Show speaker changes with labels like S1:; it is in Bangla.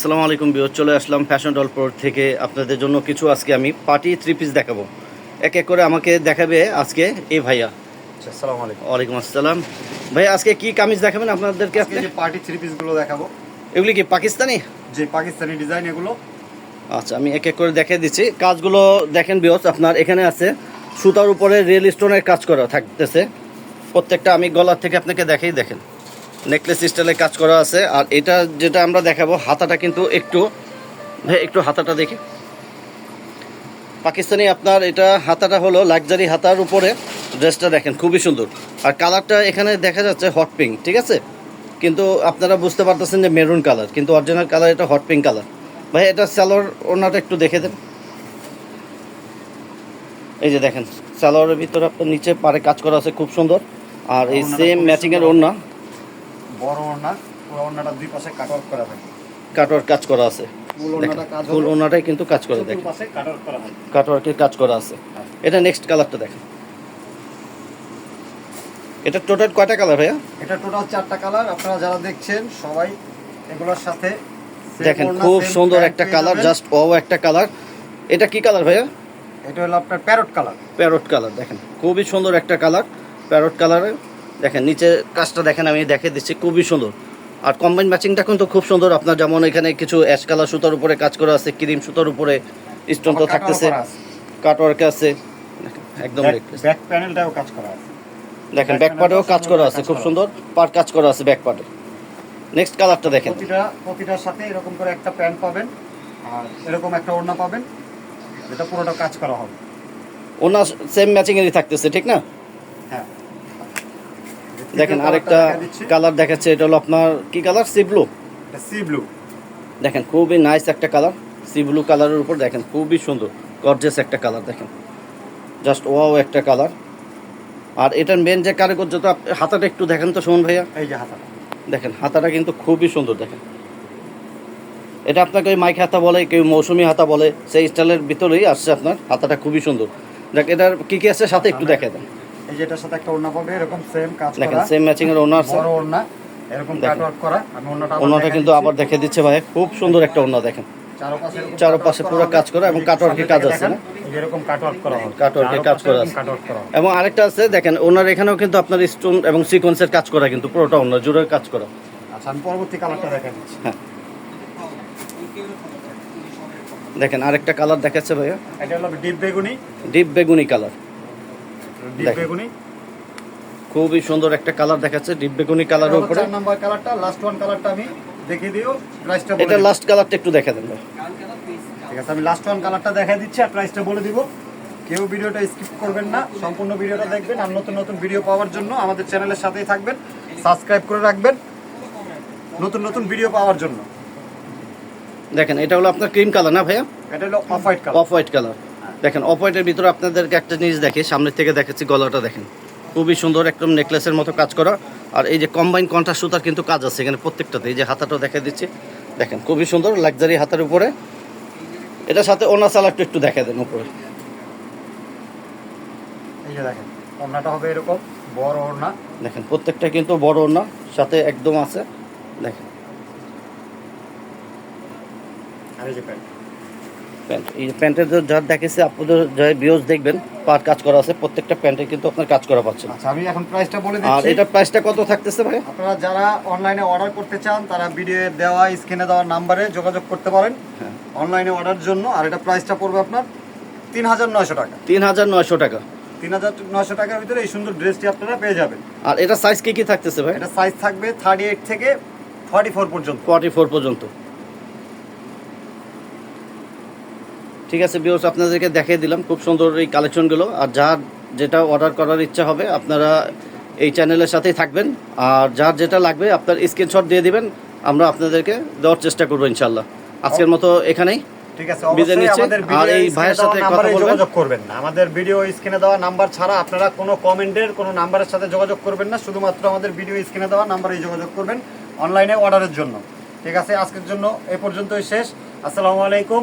S1: আসসালামু আলাইকুম বিয়র চলে আসলাম ফ্যাশন ডলপুর থেকে। আপনাদের জন্য কিছু আজকে আমি পার্টি থ্রি পিস দেখাবো। এক এক করে আমাকে দেখাবে আজকে এই ভাইয়া।
S2: আচ্ছা আসসালামু আলাইকুম।
S1: ওয়ালাইকুম আসসালাম। ভাইয়া আজকে কি কামিজ দেখাবেন আপনাদেরকে
S2: আজকে যে পার্টি থ্রি পিসগুলো দেখাবো।
S1: এগুলি কি পাকিস্তানি?
S2: যে পাকিস্তানি ডিজাইন এগুলো।
S1: আচ্ছা আমি এক এক করে দেখে দিচ্ছি। কাজগুলো দেখেন বিয়স আপনার এখানে আছে। সুতার উপরে রিয়েল স্টোনের কাজ করা থাকতেছে। প্রত্যেকটা আমি গলার থেকে আপনাকে দেখাই দেখেন। নেকলেস স্টাইলে কাজ করা আছে। আর এটা যেটা আমরা দেখাবো হাতাটা কিন্তু একটু ভাই একটু হাতাটা দেখি। পাকিস্তানি আপনার এটা হাতাটা হলো লাক্সারি হাতার উপরে। ড্রেসটা দেখেন খুবই সুন্দর। আর কালারটা এখানে দেখা যাচ্ছে হট পিঙ্ক ঠিক আছে? কিন্তু আপনারা বুঝতে পারতেছেন যে মেরুন কালার কিন্তু অরিজিনাল কালার এটা হট পিঙ্ক কালার। ভাই এটা স্যালোর ওড়নাটা একটু দেখে দেন। এই যে দেখেন স্যালোয়ারের ভিতরে আপনার নিচে পারে কাজ করা আছে খুব সুন্দর। আর এই সেম
S2: ম্যাচিংয়ের
S1: ম্যাচিং ওড়না।
S2: বড় ওড়না পুরো ওড়নাটা দুই পাশে কাট আউট করা থাকে।
S1: কাটওয়ার কাজ করা আছে।
S2: ফুল
S1: ওড়নাটাই কিন্তু কাজ করে দেখেন।
S2: কাট আউট করা
S1: কাটওয়ার্কের কাজ করা আছে। এটা নেক্সট কালারটা দেখেন। এটা টোটাল কয়টা কালার ভাইয়া?
S2: এটা টোটাল চারটা কালার আপনারা যারা দেখছেন সবাই এগুলোর সাথে
S1: দেখেন খুব সুন্দর একটা কালার জাস্ট ও একটা কালার এটা কি কালার ভাইয়া?
S2: এটা হলো আপনার প্যারট কালার
S1: প্যারট কালার দেখেন। খুবই সুন্দর একটা কালার প্যারট কালারের দেখেন নিচে কাজটা দেখেন আমি দেখে দিচ্ছি খুবই সুন্দর। আর কম্বাইন ম্যাচিংটা কিন্তু খুব সুন্দর আপনার যেমন এখানে কিছু অ্যাশ কালার সুতার উপরে কাজ করা আছে ক্রিম সুতার উপরে স্টোন তো থাকতেছে কাটওয়ার্ক আছে। একদম
S2: ব্যাক প্যানেলটাও কাজ করা আছে।
S1: দেখেন ব্যাক পার্টেও কাজ করা আছে খুব সুন্দর। পার কাজ করা আছে ব্যাক পার্টে নেক্সট কালারটা দেখেন।
S2: প্রতিটা প্রতিটার সাথে এরকম করে একটা প্যান্ট পাবেন আর এরকম একটা ওড়না পাবেন এটা পুরোটা কাজ করা হবে।
S1: ওনার সেম ম্যাচিং এরই থাকতেছে ঠিক না?
S2: হ্যাঁ।
S1: দেখেন আরেকটা। কালার দেখাচ্ছে এটা হলো আপনার কি colour? Sea blue.
S2: Sea blue.
S1: দেখেন খুবই নাইস একটা কালার। সি ব্লু কালারের উপর দেখেন খুবই সুন্দর গর্জেস একটা কালার দেখেন। জাস্ট ওয়াও একটা কালার। আর এটার মেন যে কারিগর তো আপ- হাতাটা একটু দেখেন তো সুমন ভাইয়া।
S2: এই যে হাতাটা।
S1: দেখেন হাতাটা কিন্তু খুবই সুন্দর দেখেন। এটা আপনাকে ওই মাইক হাতা বলে কেউ মৌসুমি হাতা বলে সেই স্টাইলের ভিতরেই আসছে আপনার হাতাটা খুবই সুন্দর। দেখ এটার কি কি আছে সাথে একটু দেখে দেন।
S2: এই যে এটার সাথে একটা ওড়না পাবে এরকম সেম কাজ
S1: দেখেন
S2: করা।
S1: সেম ম্যাচিং এর ওনার আছে।
S2: বড় ওড়না এরকম
S1: দেখেন।
S2: কাট ওয়ার্ক করা। আমি ওড়নাটা দেখাই
S1: কিন্তু আবার দেখে দিচ্ছে ভাই খুব সুন্দর একটা ওনা দেখেন।
S2: চারপাশে
S1: পুরো কাজ করা এবং এর কাজ আছে না?
S2: এরকম কাট ওয়ার্ক করা
S1: এর কাজ করা আছে। এবং আরেকটা আছে দেখেন ওনার এখানেও কিন্তু আপনার স্টোন এবং সিকোয়েন্সের কাজ করা কিন্তু পুরোটা অন্য জুড়ে কাজ করা।
S2: আচ্ছা আমি পরবর্তী কালারটা দেখা দিচ্ছি।
S1: হ্যাঁ। দেখেন আরেকটা কালার দেখাচ্ছে ভাইয়া।
S2: এটা হলো ডিপ বেগুনি।
S1: ডিপ বেগুনি কালার খুবই সুন্দর একটা কালার দেখাচ্ছে ডিপ বেগুনি কালারের উপরে।
S2: নাম্বার কালারটা লাস্ট ওয়ান কালারটা আমি দেখিয়ে দিও প্রাইসটা
S1: এটা লাস্ট কালারটা একটু দেখা দেন
S2: ঠিক আছে আমি লাস্ট ওয়ান কালারটা দেখাই দিচ্ছি আর প্রাইসটা বলে দিব। কেউ ভিডিওটা স্কিপ করবেন না সম্পূর্ণ ভিডিওটা দেখবেন আর নতুন নতুন ভিডিও পাওয়ার জন্য আমাদের চ্যানেলের সাথেই থাকবেন সাবস্ক্রাইব করে রাখবেন নতুন নতুন ভিডিও পাওয়ার জন্য।
S1: দেখেন এটা হলো আপনার ক্রিম কালার না ভাইয়া?
S2: এটা হলো off white colour
S1: off white colour দেখেন অফ হোয়াইটের ভিতরে আপনাদেরকে একটা জিনিস দেখে সামনের থেকে দেখাচ্ছি গলাটা দেখেন। খুবই সুন্দর একদম নেকলেসের মতো কাজ করা। আর এই যে কম্বাইন কন্ট্রা সুতার কিন্তু কাজ আছে এখানে প্রত্যেকটাতে। এই যে হাতাটাও দেখা দিচ্ছে। দেখেন খুবই সুন্দর লাক্সারি হাতার উপরে। এটার সাথে ওনার সালারটা একটু দেখা দেন উপরে।
S2: এই যে দেখেন হবে এরকম বড়
S1: দেখেন প্রত্যেকটা কিন্তু বড় ওনা সাথে একদম আছে। দেখেন।
S2: আর এই যে প্যান্ট।
S1: প্যান্ট। এই প্যান্টের যে যা দেখেছে আপনাদের যা বিয়স দেখবেন পার কাজ করা আছে প্রত্যেকটা প্যান্টে কিন্তু আপনার কাজ করা পাচ্ছেন
S2: আচ্ছা আমি এখন প্রাইসটা বলে দিচ্ছি।
S1: আর এটার প্রাইসটা কত থাকতেছে ভাই
S2: আপনারা যারা অনলাইনে অর্ডার করতে চান তারা ভিডিও দেওয়া স্ক্রিনে দেওয়া নাম্বারে যোগাযোগ করতে পারেন।
S1: হ্যাঁ।
S2: অনলাইনে অর্ডার জন্য আর এটা প্রাইসটা পড়বে আপনার তিন হাজার নয়শো টাকা।
S1: তিন হাজার নয়শো টাকা।
S2: তিন হাজার নয়শো টাকার ভিতরে এই সুন্দর ড্রেসটি আপনারা পেয়ে যাবেন।
S1: আর এটা সাইজ কি কি থাকতেছে ভাই
S2: এটা সাইজ থাকবে থার্টি এইট থেকে ফর্টি ফোর পর্যন্ত।
S1: ফর্টি ফোর পর্যন্ত। ঠিক আছে বিওস আপনাদেরকে দেখিয়ে দিলাম খুব সুন্দর এই কালেকশনগুলো। আর যার যেটা অর্ডার করার ইচ্ছা হবে আপনারা এই চ্যানেলের সাথেই থাকবেন। আর যার যেটা লাগবে আপনার স্ক্রিনশট দিয়ে দিবেন। আমরা আপনাদেরকে দেওয়ার চেষ্টা করব ইনশাল্লাহ আজকের মতো এখানেই।
S2: ঠিক আছে
S1: বিদায় নিচ্ছি। আর এই
S2: এই
S1: ভাইয়ের সাথে
S2: সাথে
S1: কথা
S2: যোগাযোগ করবেন না। আমাদের ভিডিও স্ক্রিনে দেওয়া নাম্বার ছাড়া আপনারা কোনো কমেন্টের কোনো নাম্বারের সাথে যোগাযোগ করবেন না। শুধুমাত্র আমাদের ভিডিও স্ক্রিনে দেওয়া নাম্বারেই যোগাযোগ করবেন অনলাইনে অর্ডারের জন্য। ঠিক আছে আজকের জন্য এ পর্যন্তই শেষ। আসসালামু আলাইকুম।